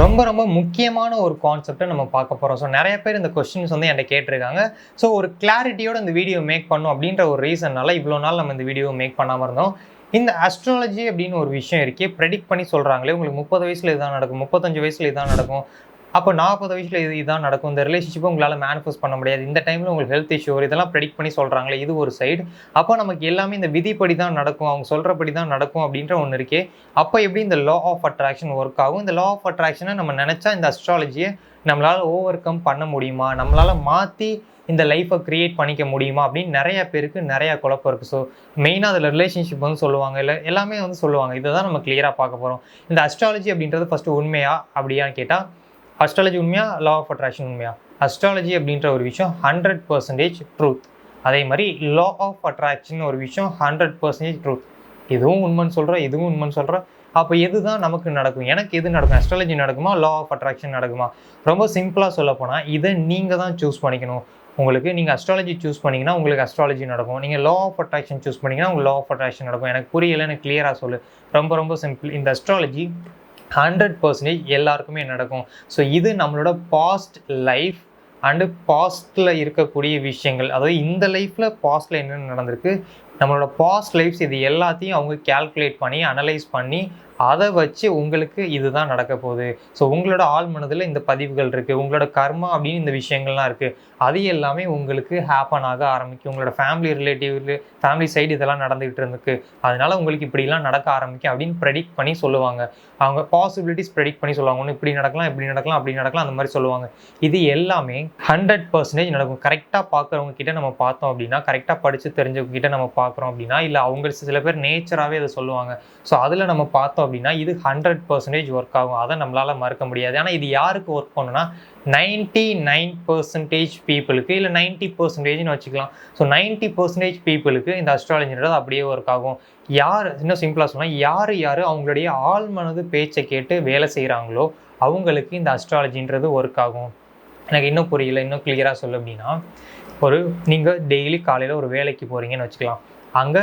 ரொம்ப ரொம்ப முக்கியமான ஒரு கான்செப்டை நம்ம பார்க்க போகிறோம் ஸோ நிறைய பேர் இந்த கொஸ்டின்ஸ் வந்து என்கிட்ட கேட்டிருக்காங்க. ஸோ ஒரு கிளாரிட்டியோட இந்த வீடியோ மேக் பண்ணும் அப்படின்ற ஒரு ரீசன்னால இவ்வளோ நாள் நம்ம இந்த வீடியோ மேக் பண்ணாமல் இருந்தோம். இந்த அஸ்ட்ராலஜி அப்படின்னு ஒரு விஷயம் இருக்கே ப்ரெடிக்ட் பண்ணி சொல்கிறாங்களே உங்களுக்கு முப்பது வயசில் இதுதான் நடக்கும் முப்பத்தஞ்சு வயசில் இதுதான் நடக்கும். அப்போ நாற்பது வயசில் இது இதான் நடக்கும். இந்த ரிலேஷன்ஷிப்பை உங்களால் மேனிஃபெஸ்ட் பண்ண முடியாது. இந்த டைமில் உங்களுக்கு ஹெல்த் இஷ்யூ இதெல்லாம் ப்ரெடிக்ட் பண்ணி சொல்கிறாங்களே இது ஒரு சைடு அப்போ நமக்கு எல்லாமே இந்த விதிப்படி தான் நடக்கும். அவங்க சொல்கிறபடி தான் நடக்கும் அப்படின்ற ஒன்று இருக்கே. அப்போ எப்படி இந்த லா ஆஃப் அட்ராக்ஷன் ஒர்க் ஆகும்? இந்த லா ஆஃப் அட்ராக்ஷனை நம்ம நினச்சா இந்த அஸ்ட்ராலஜியை நம்மளால் ஓவர் கம் பண்ண முடியுமா? நம்மளால் மாற்றி இந்த லைஃப்பை க்ரியேட் பண்ணிக்க முடியுமா? அப்படின்னு நிறையா பேருக்கு நிறையா குழப்பம் இருக்குது ஸோ மெயினாக அதில் ரிலேஷன்ஷிப் வந்து சொல்லுவாங்க. இல்லை எல்லாமே வந்து சொல்லுவாங்க. இதை தான் நம்ம கிளியராக பார்க்க போகிறோம் இந்த அஸ்ட்ராலஜி அப்படின்றது ஃபஸ்ட்டு உண்மையா? அப்படியான்னு கேட்டால் அஸ்ட்ராலஜி உண்மையா லா ஆஃப் அட்ராக்ஷன் உண்மையா? அஸ்ட்ராலஜி அப்படின்ற ஒரு விஷயம் ஹண்ட்ரட் பர்சன்டேஜ் ட்ரூத் அதே மாதிரி லா ஆஃப் அட்ராக்ஷன் ஒரு விஷயம் ஹண்ட்ரட் பர்சன்டேஜ் ட்ரூத் இதுவும் உண்மைன்னு சொல்கிறேன் இதுவும் உண்மைன்னு சொல்கிறேன் அப்போ எது தான் நமக்கு நடக்கும்? எனக்கு எது நடக்கும்? அஸ்ட்ராலஜி நடக்குமா? லா ஆஃப் அட்ராக்ஷன் நடக்குமா? ரொம்ப சிம்பிளாக சொல்ல போனால் இதை நீங்கள் தான் சூஸ் பண்ணிக்கணும். உங்களுக்கு நீங்கள் அஸ்ட்ராலஜி சூஸ் பண்ணிங்கன்னா உங்களுக்கு அஸ்ட்ராலஜி நடக்கும். நீங்கள் லா ஆஃப் அட்ராக்ஷன் சூஸ் பண்ணிங்கன்னா உங்களுக்கு லா ஆஃப் அட்ராக்ஷன் நடக்கும். எனக்கு புரியல எனக்கு கிளியராக சொல்லு. ரொம்ப ரொம்ப சிம்பிள் இந்த அஸ்ட்ராலஜி ஹண்ட்ரட் பர்சன்டேஜ் எல்லாருக்குமே நடக்கும். ஸோ இது நம்மளோட பாஸ்ட் லைஃப் அண்டு பாஸ்டில் இருக்கக்கூடிய விஷயங்கள். அதாவது இந்த லைஃப்பில் பாஸ்டில் என்னென்ன நடந்திருக்கு? நம்மளோட பாஸ்ட் லைஃப்ஸ் இது எல்லாத்தையும் அவங்க கால்குலேட் பண்ணி அனலைஸ் பண்ணி அதை வச்சு உங்களுக்கு இதுதான் நடக்க போகுது. ஸோ உங்களோட ஆள் மனதில் இந்த பதிவுகள் இருக்குது உங்களோட கர்மா அப்படின்னு இந்த விஷயங்கள்லாம் இருக்குது அது எல்லாமே உங்களுக்கு ஹேப்பன் ஆக ஆரம்பிக்கும். உங்களோட ஃபேமிலி ரிலேட்டிவ் ஃபேமிலி சைடு இதெல்லாம் நடந்துகிட்டு இருந்துக்கு. அதனால உங்களுக்கு இப்படிலாம் நடக்க ஆரம்பிக்கும் அப்படின்னு ப்ரெடிக்ட் பண்ணி சொல்லுவாங்க. அவங்க பாசிபிலிட்டிஸ் ப்ரெடிக்ட் பண்ணி சொல்லுவாங்க. ஒன்று இப்படி நடக்கலாம் இப்படி நடக்கலாம் அப்படி நடக்கலாம் அந்த மாதிரி சொல்லுவாங்க. இது எல்லாமே ஹண்ட்ரட் பர்சன்டேஜ் நடக்கும். கரெக்டாக பார்க்குறவங்க கிட்ட நம்ம பார்த்தோம் அப்படின்னா கரெக்டாக படித்து தெரிஞ்சவங்க கிட்ட நம்ம பார்க்குறோம் அப்படின்னா இல்லை அவங்க சில பேர் நேச்சராகவே அதை சொல்லுவாங்க. ஸோ அதில் நம்ம பார்த்தோம் அப்படின்னா இது ஹண்ட்ரட் பர்சன்டேஜ் ஒர்க் ஆகும். அதை நம்மளால் மறுக்க முடியாது. ஆனால் இது யாருக்கு ஒர்க் பண்ணுன்னா நைன்டி நைன் பர்சன்டேஜ் பீப்புளுக்கு இல்லை நைன்ட்டி பர்சன்டேஜ்னு வச்சுக்கலாம். ஸோ நைன்ட்டி பர்சன்டேஜ் பீப்புளுக்கு இந்த அஸ்ட்ராலஜின்றது அப்படியே ஒர்க் ஆகும். யார் இன்னும் சிம்பிளாக சொன்னால் யார் யார் அவங்களுடைய ஆழ்மனது பேச்சை கேட்டு வேலை செய்கிறாங்களோ அவங்களுக்கு இந்த அஸ்ட்ராலஜின்றது ஒர்க் ஆகும். எனக்கு இன்னும் புரியல இன்னும் கிளியராக சொல்லு அப்படின்னா ஒரு நீங்கள் டெய்லி காலையில் ஒரு வேலைக்கு போகிறீங்கன்னு வச்சுக்கலாம். அங்கே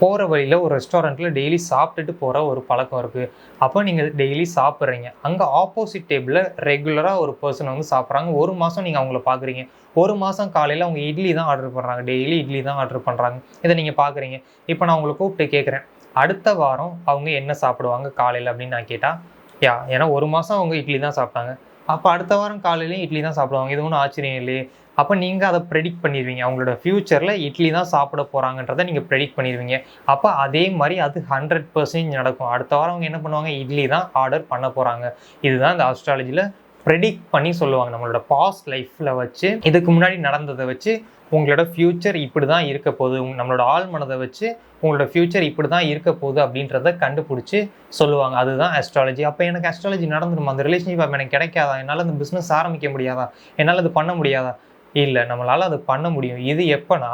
போகிற வழியில் ஒரு ரெஸ்டாரண்ட்டில் டெய்லி சாப்பிட்டுட்டு போகிற ஒரு பழக்கம் இருக்குது அப்போ நீங்கள் டெய்லி சாப்பிட்றீங்க. அங்கே ஆப்போசிட் டேபிளில் ரெகுலராக ஒரு பர்சன் வந்து சாப்பிட்றாங்க. ஒரு மாதம் நீங்கள் அவங்கள பார்க்குறீங்க ஒரு மாதம் காலையில் அவங்க இட்லி தான் ஆர்டர் பண்ணுறாங்க டெய்லி இட்லி தான் ஆர்டர் பண்ணுறாங்க இதை நீங்கள் பார்க்குறீங்க இப்போ நான் உங்களை கூப்பிட்டு கேட்குறேன் அடுத்த வாரம் அவங்க என்ன சாப்பிடுவாங்க காலையில் அப்படின்னு நான் கேட்டால் யா ஏன்னா ஒரு மாதம் அவங்க இட்லி தான் சாப்பிட்டாங்க. அப்போ அடுத்த வாரம் காலையிலையும் இட்லி தான் சாப்பிடுவாங்க. இது ஒன்றும் ஆச்சரியம் இல்லையே. அப்போ நீங்கள் அதை ப்ரெடிக்ட் பண்ணிடுவீங்க. அவங்களோட ஃப்யூச்சரில் இட்லி தான் சாப்பிட போகிறாங்கன்றதை நீங்கள் ப்ரெடிக்ட் பண்ணிடுவீங்க. அப்போ அதே மாதிரி அது ஹண்ட்ரட் பர்சன்ட் நடக்கும். அடுத்த வாரம் அவங்க என்ன பண்ணுவாங்க? இட்லி தான் ஆர்டர் பண்ண போகிறாங்க இதுதான் இந்த ஆஸ்ட்ராலஜியில் ப்ரெடிக்ட் பண்ணி சொல்லுவாங்க. நம்மளோட பாஸ்ட் லைஃப்பில் வச்சு இதுக்கு முன்னாடி நடந்ததை வச்சு உங்களோட ஃப்யூச்சர் இப்படி தான் இருக்க போகுது. நம்மளோட ஆள் மனதை வச்சு உங்களோட ஃப்யூச்சர் இப்படி தான் இருக்க போகுது அப்படின்றத கண்டுபிடிச்சி சொல்லுவாங்க. அதுதான் அஸ்ட்ராலஜி அப்போ எனக்கு அஸ்ட்ராலஜி நடந்துருமா? அந்த ரிலேஷன்ஷிப் எனக்கு கிடைக்காதா? என்னால் அந்த பிஸ்னஸ் ஆரம்பிக்க முடியாதா? என்னால் அது பண்ண முடியாதா? இல்லை நம்மளால் அது பண்ண முடியும். இது எப்போனா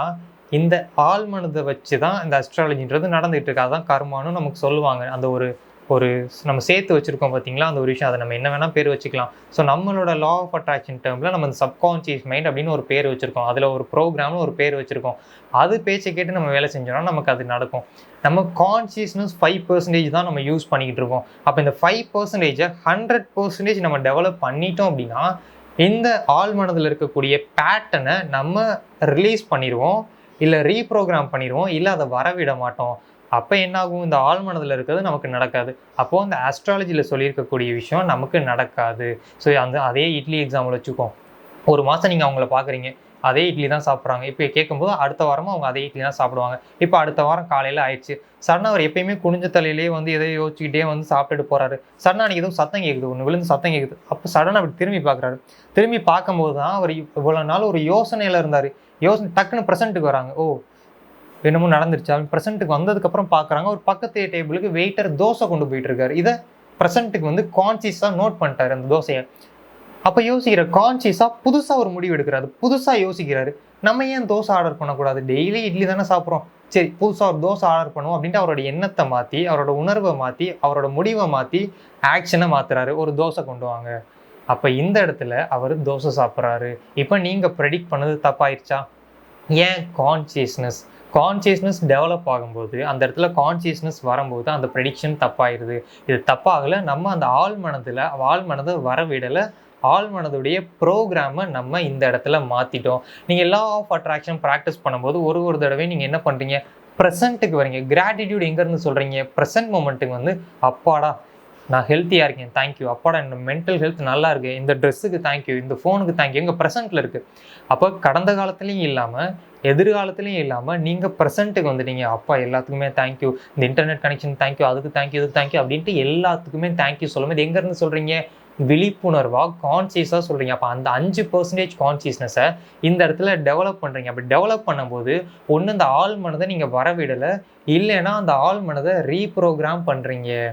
இந்த ஆழ்மனதை வச்சு தான் இந்த அஸ்ட்ராலஜின்றது நடந்துகிட்டு இருக்கு. அதான் கர்மான்னு நமக்கு சொல்லுவாங்க. அந்த ஒரு ஒரு நம்ம சேர்த்து வச்சுருக்கோம் பார்த்தீங்களா அந்த ஒரு விஷயம். அதை நம்ம என்ன வேணால் பேர் வச்சுக்கலாம். ஸோ நம்மளோட லா ஆஃப் அட்ராக்ஷன் டேர்மில் நம்ம அந்த சப்கான்ஷியஸ் மைண்ட் அப்படின்னு ஒரு பேர் வச்சுருக்கோம். அதில் ஒரு ப்ரோக்ராம்னு ஒரு பேர் வச்சுருக்கோம். அது பேச்சை கேட்டு நம்ம வேலை செஞ்சோம்னா நமக்கு அது நடக்கும். நம்ம கான்சியஸ்னஸ் ஃபைவ் பர்சன்டேஜ் தான் நம்ம யூஸ் பண்ணிக்கிட்டு இருக்கோம். அப்போ இந்த ஃபைவ் பர்சன்டேஜை ஹண்ட்ரட் பர்சன்டேஜ் நம்ம டெவலப் பண்ணிட்டோம் அப்படின்னா இந்த ஆள் மனதில் இருக்கக்கூடிய பேட்டனை நம்ம ரிலீஸ் பண்ணிடுவோம் இல்லை ரீப்ரோக்ராம் பண்ணிடுவோம் இல்லை அதை வரவிட மாட்டோம். அப்போ என்னாகும்? இந்த ஆள் மனதில் இருக்கிறது நமக்கு நடக்காது. அப்போது அந்த ஆஸ்ட்ராலஜியில் சொல்லியிருக்கக்கூடிய விஷயம் நமக்கு நடக்காது. ஸோ அந்த அதே இட்லி எக்ஸாம்பிள் வச்சுக்கோம். ஒரு மாதம் நீங்கள் அவங்கள பார்க்குறீங்க அதே இட்லி தான் சாப்பிட்றாங்க. இப்போ கேட்கும்போது அடுத்த வாரமும் அவங்க அதே இட்லி தான் சாப்பிடுவாங்க. இப்போ அடுத்த வாரம் காலையில் ஆயிடுச்சு. சடனாக அவர் எப்பயுமே குனிஞ்ச தலையிலே வந்து எதை யோசிச்சுக்கிட்டே வந்து சாப்பிட்டுட்டு போகிறாரு சடனாக அன்றைக்கி எதுவும் சத்தம் கேட்குது ஒன்று விழுந்து சத்தம் கேட்குது அப்போ சடனாக அப்படி திரும்பி பார்க்குறாரு திரும்பி பார்க்கும்போது தான் அவர் இவ்வளோ நாள் ஒரு யோசனையில் இருந்தார். யோசனை டக்குன்னு ப்ரெசென்ட்டுக்கு வராங்க. ஓ என்னமோ நடந்துருச்சு அவன் ப்ரெசென்ட்டுக்கு வந்ததுக்கப்புறம் பார்க்குறாங்க ஒரு பக்கத்து டேபிளுக்கு வெயிட்டர் தோசை கொண்டு போயிட்டு இருக்காரு. இதை ப்ரெசென்ட்டுக்கு வந்து கான்சியஸாக நோட் பண்ணிட்டார் அந்த தோசையை. அப்போ யோசிக்கிற கான்சியஸாக புதுசாக ஒரு முடிவு எடுக்கிறாரு. புதுசாக யோசிக்கிறாரு. நம்ம ஏன் தோசை ஆர்டர் பண்ணக்கூடாது? டெய்லி இட்லி தானே சாப்பிட்றோம். சரி புதுசாக ஒரு தோசை ஆர்டர் பண்ணுவோம் அப்படின்ட்டு அவரோட எண்ணத்தை மாற்றி அவரோட உணர்வை மாற்றி அவரோட முடிவை மாற்றி ஆக்ஷனை மாற்றுறாரு ஒரு தோசை கொண்டு வாங்க. அப்போ இந்த இடத்துல அவர் தோசை சாப்பிட்றாரு. இப்போ நீங்கள் ப்ரெடிக்ட் பண்ணது தப்பாயிருச்சா? ஏன் கான்சியஸ்னஸ் கான்சியஸ்னஸ் டெவலப் ஆகும்போது அந்த இடத்துல கான்சியஸ்னஸ் வரும்போது அந்த ப்ரெடிக்ஷன் தப்பாயிருது. இது தப்பாகலை. நம்ம அந்த ஆள் மனதில் ஆள் மனதை வரவிடலை. ஆழ்மனதுடைய ப்ரோக்ராமை நம்ம இந்த இடத்துல மாற்றிட்டோம் நீங்கள் லா ஆஃப் அட்ராக்ஷன் ப்ராக்டிஸ் பண்ணும்போது ஒரு ஒரு தடவை நீங்கள் என்ன பண்ணுறீங்க ப்ரெசண்ட்டுக்கு வரீங்க. கிராட்டிடியூட் எங்கேருந்து சொல்கிறீங்க ப்ரெசன்ட் மூமெண்ட்டுக்கு வந்து அப்பாடா நான் ஹெல்த்தியாக இருக்கேன். தேங்க்யூ அப்பாடா என்னோட மென்டல் ஹெல்த் நல்லா இருக்கு. இந்த ட்ரெஸ்ஸுக்கு தேங்க்யூ இந்த ஃபோனுக்கு தேங்க்யூ எங்கள் ப்ரெசென்ட்டில் இருக்குது அப்போ கடந்த காலத்துலேயும் இல்லாமல் எதிர்காலத்துலேயும் இல்லாமல் நீங்கள் ப்ரெசென்ட்டுக்கு வந்துட்டீங்க. அப்பா எல்லாத்துக்குமே தேங்க்யூ இந்த இன்டர்நெட் கனெக்ஷன் தேங்க்யூ அதுக்கு தேங்க்யூ இதுக்கு தேங்க்யூ அப்படின்ட்டு எல்லாத்துக்குமே தேங்க்யூ சொல்லும்போது எங்கேருந்து சொல்கிறீங்க விழிப்புணர்வாக கான்சியஸாக சொல்கிறீங்க அப்போ அந்த அஞ்சு பர்சன்டேஜ் கான்சியஸ்னஸை இந்த இடத்துல டெவலப் பண்ணுறீங்க அப்படி டெவலப் பண்ணும்போது ஒன்று இந்த ஆள் மனதை நீங்கள் வரவிடலை. இல்லைன்னா அந்த ஆள் மனதை ரீப்ரோக்ராம் பண்ணுறீங்க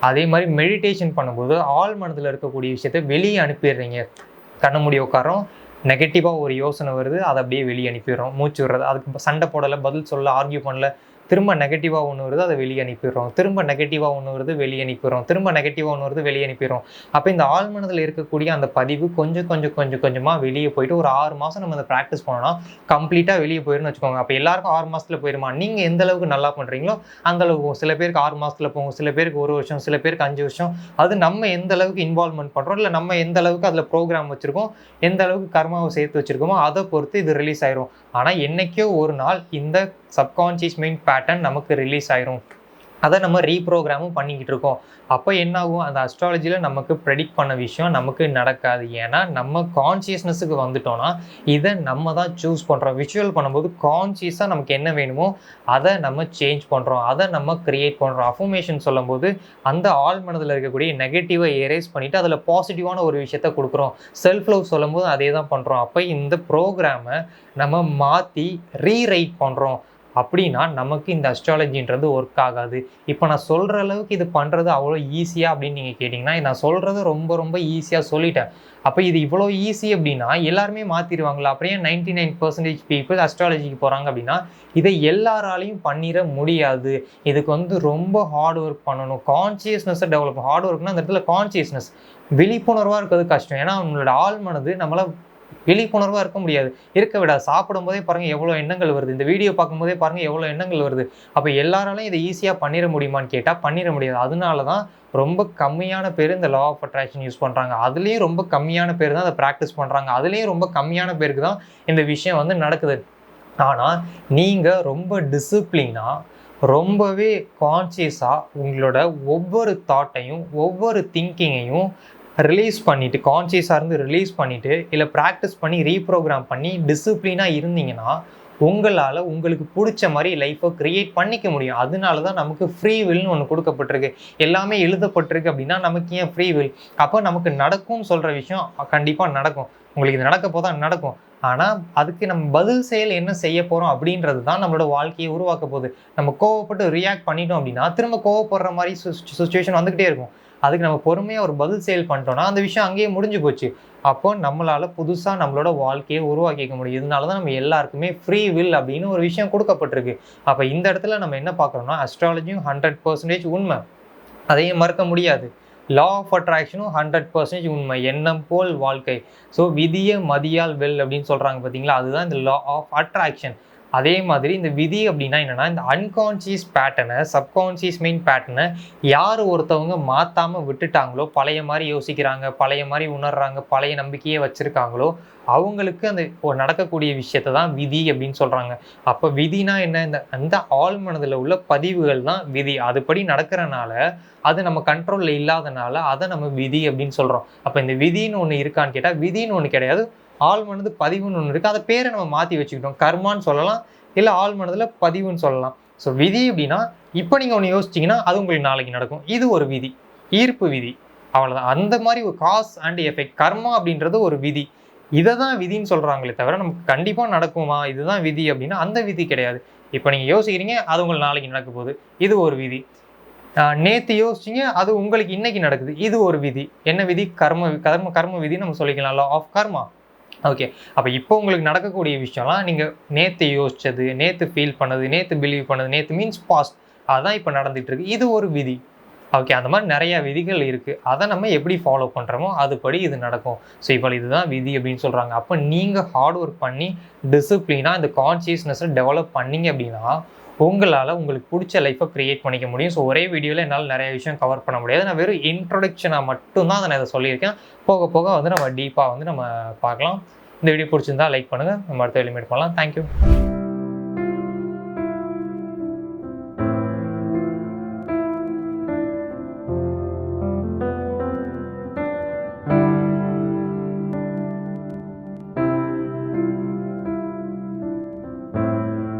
அதே மாதிரி மெடிடேஷன் பண்ணும்போது ஆள் மனதில் இருக்கக்கூடிய விஷயத்த வெளியே அனுப்பிடுறீங்க. கண்ண முடிய உட்காரம் நெகட்டிவாக ஒரு யோசனை வருது. அதை அப்படியே வெளியே அனுப்பிடுறோம். மூச்சு விடுறது. அதுக்கு சண்டை போடலை பதில் சொல்ல ஆர்கியூ பண்ணல. திரும்ப நெகட்டிவாக ஒன்று வருது அதை வெளியே அனுப்பிடுறோம். திரும்ப நெகட்டிவாக ஒன்று வருது வெளியே அனுப்பிடுறோம். திரும்ப நெகட்டிவாக ஒன்று வருது வெளியே அனுப்பிடுறோம். அப்போ இந்த ஆழ்மனதில் இருக்கக்கூடிய அந்த பதிவு கொஞ்சம் கொஞ்சம் கொஞ்சம் கொஞ்சமாக வெளியே போயிட்டு ஒரு ஆறு மாதம் நம்ம அதை ப்ராக்டிஸ் பண்ணோம்னா கம்ப்ளீட்டாக வெளியே போயிருன்னு வச்சுக்கோங்க. அப்போ எல்லாருக்கும் ஆறு மாதத்தில் போயிருமா? நீங்கள் எந்த அளவுக்கு நல்லா பண்ணுறீங்களோ அந்த அளவுக்கு சில பேருக்கு ஆறு மாதத்தில் போகும் சில பேருக்கு ஒரு வருஷம் சில பேருக்கு அஞ்சு வருஷம். அது நம்ம எந்த அளவுக்கு இன்வால்வ்மெண்ட் பண்ணுறோம் இல்லை நம்ம எந்த அளவுக்கு அதில் ப்ரோக்ராம் வச்சுருக்கோம்? எந்த அளவுக்கு கர்மாவை சேர்த்து வச்சுருக்கோமோ அதை பொறுத்து இது ரிலீஸ் ஆயிரும். ஆனால் என்னைக்கோ ஒரு நாள் இந்த சப்கான்ஷியஸ் மைண்ட் பேட்டர்ன் நமக்கு ரிலீஸ் ஆயிரும். அதை நம்ம ரீப்ரோக்ராமும் பண்ணிக்கிட்டு இருக்கோம். அப்போ என்ன ஆகும் அந்த அஸ்ட்ராலஜியில் நமக்கு ப்ரெடிக்ட் பண்ண விஷயம் நமக்கு நடக்காது. ஏன்னா நம்ம கான்சியஸ்னஸுக்கு வந்துட்டோம்னா இதை நம்ம தான் சூஸ் பண்ணுறோம் விஷுவல் பண்ணும்போது கான்சியஸாக நமக்கு என்ன வேணுமோ அதை நம்ம சேஞ்ச் பண்ணுறோம் அதை நம்ம க்ரியேட் பண்ணுறோம் அஃபர்மேஷன் சொல்லும்போது அந்த ஆள் மனதில் இருக்கக்கூடிய நெகட்டிவை எரேஸ் பண்ணிவிட்டு அதில் பாசிட்டிவான ஒரு விஷயத்த கொடுக்குறோம். செல்ஃப் லவ் சொல்லும்போது அதே தான் பண்ணுறோம் அப்போ இந்த ப்ரோக்ராமை நம்ம மாற்றி ரீரைட் பண்ணுறோம் அப்படின்னா நமக்கு இந்த அஸ்ட்ராலஜின்றது ஒர்க் ஆகாது. இப்போ நான் சொல்கிற அளவுக்கு இது பண்ணுறது அவ்வளோ ஈஸியாக அப்படின்னு நீங்கள் கேட்டிங்கன்னா நான் சொல்கிறது ரொம்ப ரொம்ப ஈஸியாக சொல்லிட்டேன். அப்போ இது இவ்வளோ ஈஸி அப்படின்னா எல்லாருமே மாற்றிடுவாங்களா அப்படியே நைன்டி நைன் பர்சன்டேஜ் பீப்புள் அஸ்ட்ராலஜிக்கு போகிறாங்க அப்படின்னா இதை எல்லாராலையும் பண்ணிட முடியாது. இதுக்கு வந்து ரொம்ப ஹார்ட் ஒர்க் பண்ணணும். கான்சியஸ்னஸை டெவலப் ஹார்ட் ஒர்க்னா அந்த இடத்துல கான்சியஸ்னஸ் விழிப்புணர்வாக இருக்கிறது கஷ்டம். ஏன்னா அவங்களோட ஆள் மனது நம்மளை விழிப்புணர்வாக இருக்க முடியாது. இருக்க விடாது. சாப்பிடும் போதே பாருங்கள் எவ்வளோ எண்ணங்கள் வருது. இந்த வீடியோ பார்க்கும்போதே பாருங்கள் எவ்வளோ எண்ணங்கள் வருது. அப்போ எல்லாராலையும் இதை ஈஸியாக பண்ணிட முடியுமான்னு கேட்டால் பண்ணிட முடியாது. அதனால தான் ரொம்ப கம்மியான பேர் இந்த லா ஆஃப் அட்ராக்ஷன் யூஸ் பண்ணுறாங்க அதுலேயும் ரொம்ப கம்மியான பேர் தான் அதை ப்ராக்டிஸ் பண்ணுறாங்க அதுலேயும் ரொம்ப கம்மியான பேருக்கு தான் இந்த விஷயம் வந்து நடக்குது. ஆனால் நீங்கள் ரொம்ப டிசிப்ளினாக ரொம்பவே கான்சியஸாக உங்களோட ஒவ்வொரு தாட்டையும் ஒவ்வொரு திங்கிங்கையும் ரிலீஸ் பண்ணிவிட்டு கான்சியஸாக இருந்து ரிலீஸ் பண்ணிவிட்டு இல்லை ப்ராக்டிஸ் பண்ணி ரீப்ரோக்ராம் பண்ணி டிசிப்ளினாக இருந்தீங்கன்னா உங்களால் உங்களுக்கு பிடிச்ச மாதிரி லைஃப்பை க்ரியேட் பண்ணிக்க முடியும். அதனால தான் நமக்கு ஃப்ரீ வில்னு ஒன்று கொடுக்கப்பட்டிருக்கு. எல்லாமே எழுதப்பட்டிருக்கு அப்படின்னா நமக்கு ஏன் ஃப்ரீ வில் அப்போ நமக்கு நடக்கும்னு சொல்கிற விஷயம் கண்டிப்பாக நடக்கும். உங்களுக்கு இது நடக்க போதான் நடக்கும். ஆனால் அதுக்கு நம்ம பதில் செயல் என்ன செய்ய போகிறோம் அப்படின்றது தான் நம்மளோட வாழ்க்கையை உருவாக்க போகுது. நம்ம கோவப்பட்டு ரியாக்ட் பண்ணிட்டோம் அப்படின்னா திரும்ப கோவப்படுற மாதிரி சுச்சுவேஷன் வந்துக்கிட்டே இருக்கும். அதுக்கு நம்ம பொறுமையாக ஒரு பதில் செயல் பண்ணிட்டோம்னா அந்த விஷயம் அங்கேயே முடிஞ்சு போச்சு. அப்போ நம்மளால் புதுசாக நம்மளோட வாழ்க்கையை உருவாக்கிக்க முடியும். இதனால தான் நம்ம எல்லாருக்குமே ஃப்ரீ வில் அப்படின்னு ஒரு விஷயம் கொடுக்கப்பட்டிருக்கு. அப்போ இந்த இடத்துல நம்ம என்ன பார்க்குறோம்னா அஸ்ட்ராலஜியும் ஹண்ட்ரட் பர்சன்டேஜ் உண்மை. அதையும் மறக்க முடியாது. லா ஆஃப் அட்ராக்ஷனும் ஹண்ட்ரட் பர்சன்டேஜ் உண்மை. எண்ணம் போல் வாழ்க்கை. ஸோ விதிய மதியால் வெல் அப்படின்னு சொல்கிறாங்க பார்த்தீங்களா அதுதான் இந்த லா ஆஃப் அட்ராக்ஷன் அதே மாதிரி இந்த விதி அப்படின்னா என்னென்னா இந்த அன்கான்சியஸ் பேட்டர்னை சப்கான்சியஸ் மெயின் பேட்டர்னை யார் ஒருத்தவங்க மாற்றாமல் விட்டுட்டாங்களோ பழைய மாதிரி யோசிக்கிறாங்க பழைய மாதிரி உணர்றாங்க பழைய நம்பிக்கையே வச்சுருக்காங்களோ அவங்களுக்கு அந்த நடக்கக்கூடிய விஷயத்தை தான் விதி அப்படின்னு சொல்கிறாங்க அப்போ விதினா என்ன? இந்த அந்த ஆள் மனதில் உள்ள பதிவுகள் தான் விதி. அதுபடி நடக்கிறனால அது நம்ம கண்ட்ரோலில் இல்லாதனால அதை நம்ம விதி அப்படின்னு சொல்கிறோம் அப்போ இந்த விதின்னு ஒன்று இருக்கான்னு கேட்டால் விதின்னு ஒன்று கிடையாது. ஆள் மனது பதிவுன்னு ஒன்று இருக்குது அதை பேரை நம்ம மாற்றி வச்சுக்கிட்டோம். கர்மான்னு சொல்லலாம். இல்லை ஆள் மனதில் பதிவுன்னு சொல்லலாம். ஸோ விதி அப்படின்னா இப்போ நீங்கள் ஒன்று யோசிச்சிங்கன்னா அது உங்களுக்கு நாளைக்கு நடக்கும். இது ஒரு விதி. ஈர்ப்பு விதி. அவ்வளோதான் அந்த மாதிரி ஒரு காஸ் அண்ட் எஃபெக்ட் கர்மா அப்படின்றது ஒரு விதி. இதை தான் விதின்னு சொல்கிறாங்களே தவிர நமக்கு கண்டிப்பாக நடக்குமா? இதுதான் விதி அப்படின்னா அந்த விதி கிடையாது. இப்போ நீங்கள் யோசிக்கிறீங்க அது உங்களுக்கு நாளைக்கு நடக்க போகுது. இது ஒரு விதி. நேற்று யோசிச்சிங்க அது உங்களுக்கு இன்னைக்கு நடக்குது. இது ஒரு விதி. என்ன விதி? கர்ம கர்ம கர்ம விதி நம்ம சொல்லிக்கலாம் லா ஆஃப் கர்மா ஓகே அப்போ இப்போ உங்களுக்கு நடக்கக்கூடிய விஷயம்லாம் நீங்கள் நேற்று யோசிச்சது நேற்று ஃபீல் பண்ணது நேற்று பிலீவ் பண்ணது நேற்று மீன்ஸ் பாஸ்ட் அதுதான் இப்போ நடந்துட்டு இருக்கு இது ஒரு விதி. ஓகே அந்த மாதிரி நிறையா விதிகள் இருக்குது அதை நம்ம எப்படி ஃபாலோ பண்ணுறோமோ அதுபடி இது நடக்கும். ஸோ இப்போ இதுதான் விதி அப்படின்னு சொல்கிறாங்க அப்போ நீங்கள் ஹார்ட் ஒர்க் பண்ணி டிசிப்ளினாக இந்த கான்சியஸ்னஸை டெவலப் பண்ணீங்க அப்படின்னா உங்களால் உங்களுக்கு பிடிச்ச லைஃப்பை க்ரியேட் பண்ணிக்க முடியும். ஸோ ஒரே வீடியோவில் என்னால் நிறைய விஷயம் கவர் பண்ண முடியாது. நான் வெறும் இன்ட்ரொடக்ஷனாக மட்டும்தான் அதை நான் இதை சொல்லியிருக்கேன். போக போக வந்து நம்ம டீப்பாக வந்து நம்ம பார்க்கலாம். இந்த வீடியோ பிடிச்சிருந்தா லைக் பண்ணுங்கள் நம்ம அடுத்த வெளிமேட் பண்ணலாம். தேங்க்யூ